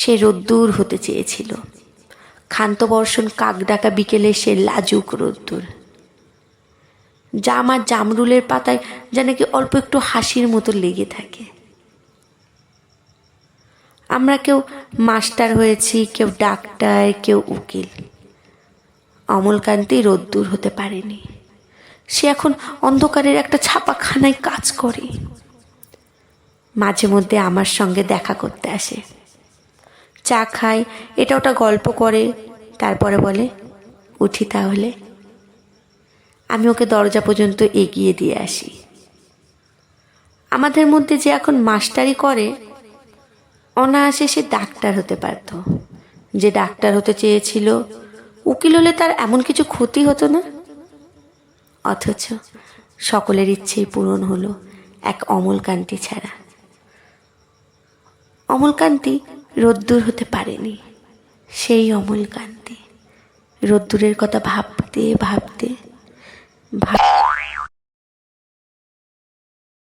সে রোদ্দুর হতে চেয়েছিল। ক্ষান্ত বর্ষণ কাক ডাকা বিকেলে সে লাজুক রোদ্দুর যা আমার জামরুলের পাতায় যা নাকি অল্প একটু হাসির মতো লেগে থাকে। আমরা কেউ মাস্টার হয়েছি, কেউ ডাক্তার, কেউ উকিল। অমলকান্তি রোদ্দুর হতে পারেনি। সে এখন অন্ধকারের একটা ছাপাখানায় কাজ করে। মাঝে মধ্যে আমার সঙ্গে দেখা করতে আসে। চা খায়, এটা ওটা গল্প করে। তারপরে বলে, উঠি তাহলে। আমি ওকে দরজা পর্যন্ত এগিয়ে দিয়ে আসি। আমাদের মধ্যে যে এখন মাস্টারি করে, অনায়াসে সে ডাক্তার হতে পারত। যে ডাক্তার হতে চেয়েছিল, উকিল হলে তার এমন কিছু ক্ষতি হতো না? অথচ সকলের ইচ্ছেই পূরণ হলো এক অমলকান্তি ছাড়া। অমলকান্তি রোদ্দুর হতে পারেনি। সেই অমল অমলকান্তি রোদ্দুরের কথা ভাবতে ভাবতে ভাব